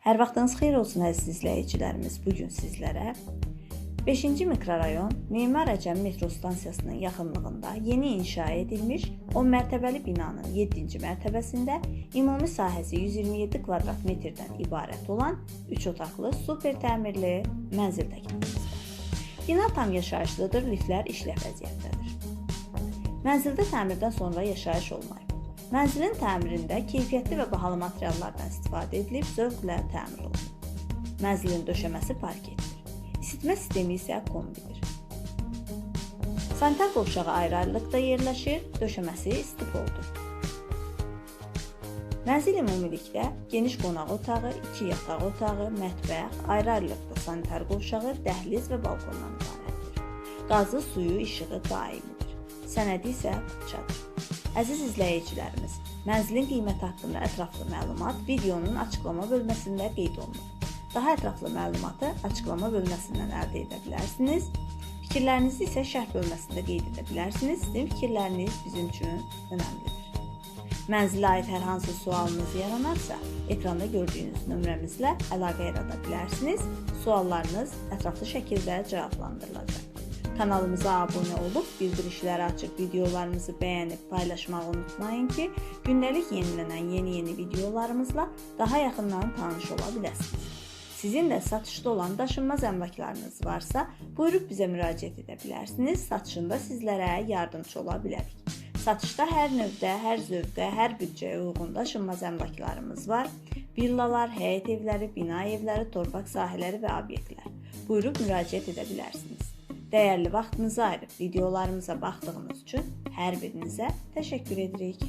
Hər vaxtınız xeyir olsun əziz izləyicilərimiz. Bu gün sizlərə 5-ci mikrorayon Memar Əcəm metro stansiyasının yaxınlığında yeni inşa edilmiş 10 mərtəbəli binanın 7-ci mərtəbəsində ümumi sahəsi 127 kvadrat metrdən ibarət olan 3 otaqlı super təmirli mənzil təklifimiz var. Bina tam yaşayışlıdır, liftlər işləv vəziyyətdədir. Mənzildə təmirdən sonra yaşayış olmayıb. Mənzilin təmirində keyfiyyətli və bahalı materiallardan istifadə edilib zövqlə təmir olunub. Mənzilin döşəməsi parketdir. İsitmə sistemi isə kombidir. Sanitar qovşağı ayrı-ayrılıqda yerləşir, döşəməsi istipoldur. Mənzil ümumilikdə geniş qonaq otağı, 2 yataq otağı, mətbəx, ayrı-ayrılıqda sanitar qovşağı, dəhliz və balkondan ibarətdir. Qazı, suyu, işığı daimidir. Sənədi isə çadır. Əziz izləyicilərimiz, mənzilin qiyməti haqqında ətraflı məlumat videonun açıqlama bölməsində qeyd olunub. Daha ətraflı məlumatı açıqlama bölməsindən əldə edə bilərsiniz. Fikirlərinizi isə şərh bölməsində qeyd edə bilərsiniz. Sizin fikirləriniz bizim üçün önəmlidir. Mənzilə aid hər hansı sualınız yaranarsa, ekranda gördüyünüz nömrəmizlə əlaqə yarada bilərsiniz. Suallarınız ətraflı şəkildə cavablandırılacaq. Kanalımıza abunə olub bildirişləri açıb videolarımızı bəyənib paylaşmağı unutmayın ki, gündəlik yenilənən yeni-yeni videolarımızla daha yaxından tanış ola biləsiniz. Sizin də satışda olan daşınmaz əmlaklarınız varsa, buyurub bizə müraciət edə bilərsiniz. Satışında sizlərə yardımçı ola bilərik. Satışda hər növdə, hər zövqə, hər büdcəyə uyğun daşınmaz əmlaklarımız var. Villalar, həyət evləri, bina evləri, torpaq sahələri və obyektlər. Buyurub müraciət edə bilərsiniz. Dəyərli vaxtınızı ayırıb videolarımıza baxdığınız üçün hər birinizə təşəkkür edirik.